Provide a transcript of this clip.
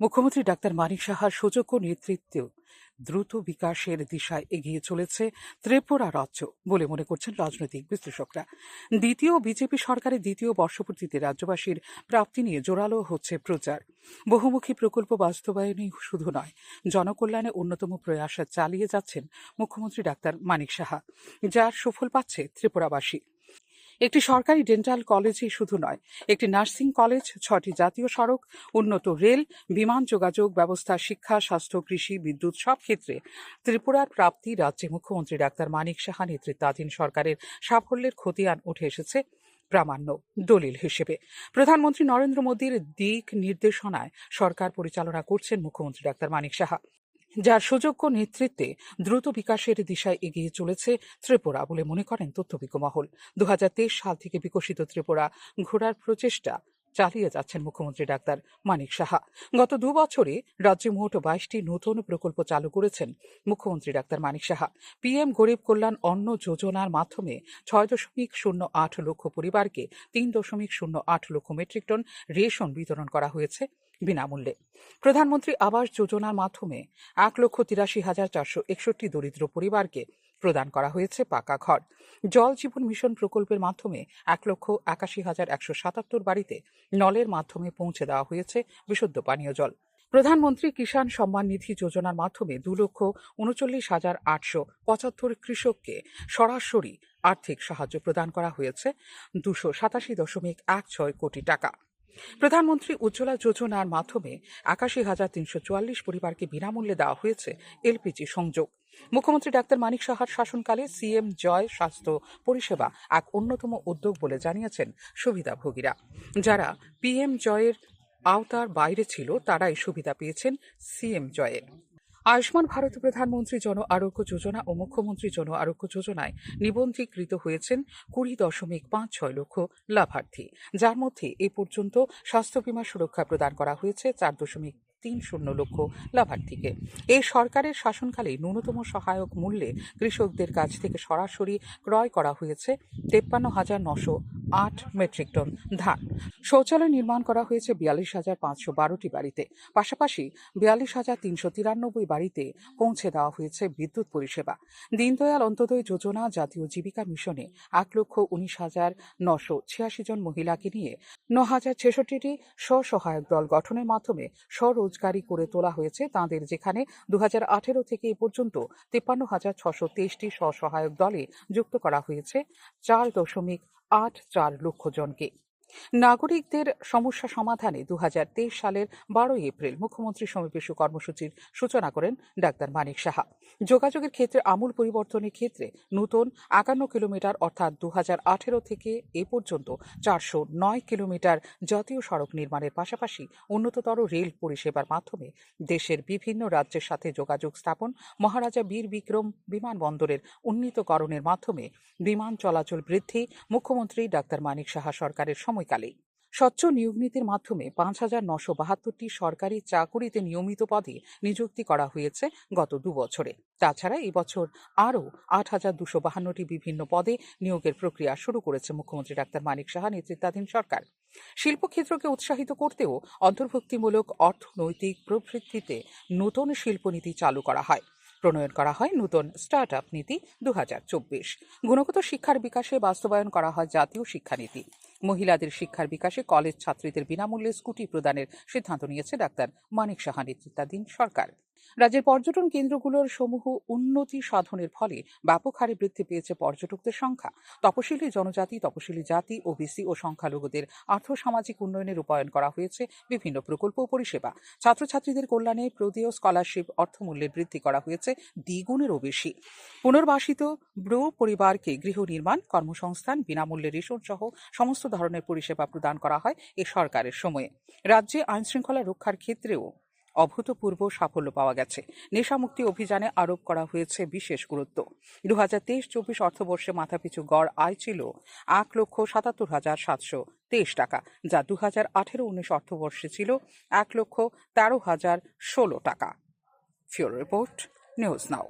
মুখ্যমন্ত্রী ডাক্তার মানিক সাহার সুযোগ্য নেতৃত্ব দ্রুত বিকাশের দিশায় এগিয়ে চলেছে ত্রিপুরা রাজ্য বলে মনে করছেন রাজনৈতিক বিশ্লেষকরা। দ্বিতীয় বিজেপি সরকারের দ্বিতীয় বর্ষপূর্তিতে রাজ্যবাসীর প্রাপ্তি নিয়ে জোরালো হচ্ছে প্রচার। বহুমুখী প্রকল্প বাস্তবায়নই শুধু নয়, জনকল্যাণে অন্যতম প্রয়াস চালিয়ে যাচ্ছেন মুখ্যমন্ত্রী ডাক্তার মানিক সাহা, যার সুফল পাচ্ছে ত্রিপুরাবাসী। একটি সরকারি ডেন্টাল কলেজই শুধু নয়, একটি নার্সিং কলেজ, ছটি জাতীয় সড়ক, উন্নত রেল, বিমান যোগাযোগ ব্যবস্থা, শিক্ষা, স্বাস্থ্য, কৃষি, বিদ্যুৎ সব ক্ষেত্রে ত্রিপুরার প্রাপ্তি রাজ্যে মুখ্যমন্ত্রী ডাক্তার মানিক সাহা নেতৃত্বাধীন সরকারের সাফল্যের খতিয়ান উঠে এসেছে প্রামাণ্য দলিল হিসেবে। প্রধানমন্ত্রী নরেন্দ্র মোদীর দিক নির্দেশনায় সরকার পরিচালনা করছেন মুখ্যমন্ত্রী ডাক্তার মানিক সাহা। যার সুযোগ্য নেতৃত্বে দ্রুত বিকাশের দিশায় এগিয়ে চলেছে ত্রিপুরা বলে মনে করেন তথ্যবিজ্ঞ মহল। দু সাল থেকে বিকশিত ত্রিপুরা ঘোরার প্রচেষ্টা চালিয়ে যাচ্ছেন মুখ্যমন্ত্রী ডাক্তার মানিক সাহা। গত দু বছরে রাজ্যে মোট বাইশটি নতুন প্রকল্প চালু করেছেন মুখ্যমন্ত্রী ডাক্তার মানিক সাহা। পিএম গরিব কল্যাণ অন্ন যোজনার মাধ্যমে ছয় দশমিক শূন্য আট লক্ষ পরিবারকে তিন দশমিক শূন্য আট লক্ষ মেট্রিক টন রেশন বিতরণ করা হয়েছে। বিনামূল্যে। প্রধানমন্ত্রী আবাস যোজনার মাধ্যমে এক লক্ষ তিরাশি হাজার চারশো একষট্টি দরিদ্র পরিবারকে প্রদান করা হয়েছে পাকা ঘর। জল জীবন মিশন প্রকল্পের মাধ্যমে এক লক্ষ একাশি হাজার একশো সাতাত্তর বাড়িতে নলের মাধ্যমে পৌঁছে দেওয়া হয়েছে বিশুদ্ধ পানীয় জল। প্রধানমন্ত্রী কিষাণ সম্মান নিধি যোজনার মাধ্যমে দু লক্ষ উনচল্লিশ হাজার আটশো পঁচাত্তর কৃষককে সরাসরি আর্থিক সাহায্য প্রদান করা হয়েছে দুশো সাতাশি দশমিক এক ছয় কোটি টাকা। প্রধানমন্ত্রী উজ্জ্বলা যোজনার মাধ্যমে একাশি হাজার তিনশো চুয়াল্লিশ পরিবারকে বিনামূল্যে দেওয়া হয়েছে এলপিজি সংযোগ। মুখ্যমন্ত্রী ডাক্তার মানিক সাহার শাসনকালে সিএম জয় স্বাস্থ্য পরিষেবা এক অন্যতম উদ্যোগ বলে জানিয়েছেন সুবিধাভোগীরা। যারা পিএম জয়ের আওতার বাইরে ছিল, তারাই সুবিধা পেয়েছেন সিএম জয়ের আয়ুষ্মান ভারত প্রধানমন্ত্রী জন আরোগ্য যোজনা ও মুখ্যমন্ত্রী জন আরোগ্য যোজনায় নিবন্ধীকৃত হয়েছেন কুড়ি দশমিক পাঁচ ছয় লক্ষ লাভার্থী। যার মধ্যে এ পর্যন্ত স্বাস্থ্য বীমা সুরক্ষা প্রদান করা হয়েছে চার দশমিক তিন শূন্য লক্ষ লাভার্থীকে। এই সরকারের শাসনকালে ন্যূনতম সহায়ক মূল্যে কৃষকদের কাছ থেকে সরাসরি ক্রয় করা হয়েছে তেপ্পান্ন হাজার নশো আট মেট্রিক টন ধান। শৌচালয় নির্মাণ করা হয়েছে বিয়াল্লিশ হাজার পাঁচশো বারোটি বাড়িতে। পাশাপাশি বিয়াল্লিশ হাজার তিনশো তিরানব্বই বাড়িতে পৌঁছে দেওয়া হয়েছে বিদ্যুৎ পরিষেবা। দীনদয়াল অন্তোদয় যোজনা জাতীয় জীবিকা মিশনে এক লক্ষ উনিশ হাজার নশো ছিয়াশি জন মহিলাকে নিয়ে ন হাজার ছেষট্টিটি স্বসহায়ক দল গঠনের মাধ্যমে স্বরোজগারি করে তোলা হয়েছে। তাঁদের যেখানে দু হাজার আঠেরো থেকে এ পর্যন্ত তিপ্পান্ন হাজার ছশো তেইশটি স্বসহায়ক দলে যুক্ত করা হয়েছে। চার দশমিক আট চার লক্ষ জনকে নাগরিকদের সমস্যা সমাধানে দু হাজার তেইশ সালের বারোই এপ্রিল মুখ্যমন্ত্রী সমাবেশ কর্মসূচির সূচনা করেন ডাক্তার মানিক সাহা। যোগাযোগের ক্ষেত্রে আমূল পরিবর্তনের ক্ষেত্রে নতুন একান্ন কিলোমিটার অর্থাৎ দু হাজার আঠেরো থেকে এ পর্যন্ত চারশো নয় কিলোমিটার জাতীয় সড়ক নির্মাণের পাশাপাশি উন্নততর রেল পরিষেবার মাধ্যমে দেশের বিভিন্ন রাজ্যের সাথে যোগাযোগ স্থাপন, মহারাজা বীর বিক্রম বিমানবন্দরের উন্নীতকরণের মাধ্যমে বিমান চলাচল বৃদ্ধি, মুখ্যমন্ত্রী ডাক্তার মানিক সাহা সরকারের সময়কালে স্বচ্ছ নিয়োগ নীতির মাধ্যমে পাঁচ হাজার নশো বাহাত্তরটি সরকারি চাকুরিতে নিয়মিত পদে নিযুক্তি করা হয়েছে গত দু বছরে। তাছাড়া এই বছর আরও আট হাজার দুশো বাহান্নটি বিভিন্ন পদে নিয়োগের প্রক্রিয়া শুরু করেছে মুখ্যমন্ত্রী ডাক্তার মানিক সাহা নেতৃত্বাধীন সরকার। শিল্পক্ষেত্রকে উৎসাহিত করতেও অন্তর্ভুক্তিমূলক অর্থনৈতিক প্রবৃদ্ধিতে নতুন শিল্পনীতি চালু করা হয়। প্রণয়ন করা হয় নতুন স্টার্ট আপ নীতি দু হাজার চব্বিশ। গুণগত শিক্ষার বিকাশে বাস্তবায়ন করা হয় জাতীয় শিক্ষানীতি। মহিলাদের শিক্ষার বিকাশে কলেজ ছাত্রীদের বিনামূল্যে স্কুটি প্রদানের সিদ্ধান্ত নিয়েছে ডাক্তার মানিক সাহা নেতৃত্বাধীন সরকার। রাজ্যের পর্যটন কেন্দ্রগুলোর সমূহ উন্নতি সাধনের ফলে ব্যাপক হারে বৃদ্ধি পেয়েছে পর্যটকদের সংখ্যা। তপশিলি জনজাতি, তপশিলি জাতি, ওবিসি ও সংখ্যালঘুদের আর্থসামাজিক উন্নয়নে রূপায়ণ করা হয়েছে বিভিন্ন প্রকল্প ও পরিষেবা। ছাত্রছাত্রীদের কল্যাণে প্রদেয় স্কলারশিপ অর্থমূল্যে বৃদ্ধি করা হয়েছে দ্বিগুণেরও বেশি। পুনর্বাসিত ব্রু পরিবারকে গৃহ নির্মাণ, কর্মসংস্থান, বিনামূল্যে রেশন সহ সমস্ত ধরনের পরিষেবা প্রদান করা হয় এ সরকারের সময়ে। রাজ্যে আইনশৃঙ্খলা রক্ষার ক্ষেত্রেও অভূতপূর্ব সাফল্য পাওয়া গেছে। নেশামুক্তি অভিযানে আরোপ করা হয়েছে বিশেষ গুরুত্ব। দু হাজার তেইশ চব্বিশ অর্থবর্ষে মাথাপিছু গড় আয় ছিল এক লক্ষ সাতাত্তর হাজার সাতশো তেইশ টাকা, যা দু হাজার আঠেরো উনিশ অর্থবর্ষে ছিল এক লক্ষ তেরো হাজার ষোলো টাকা। ফিওর রিপোর্ট, নিউজ নাও।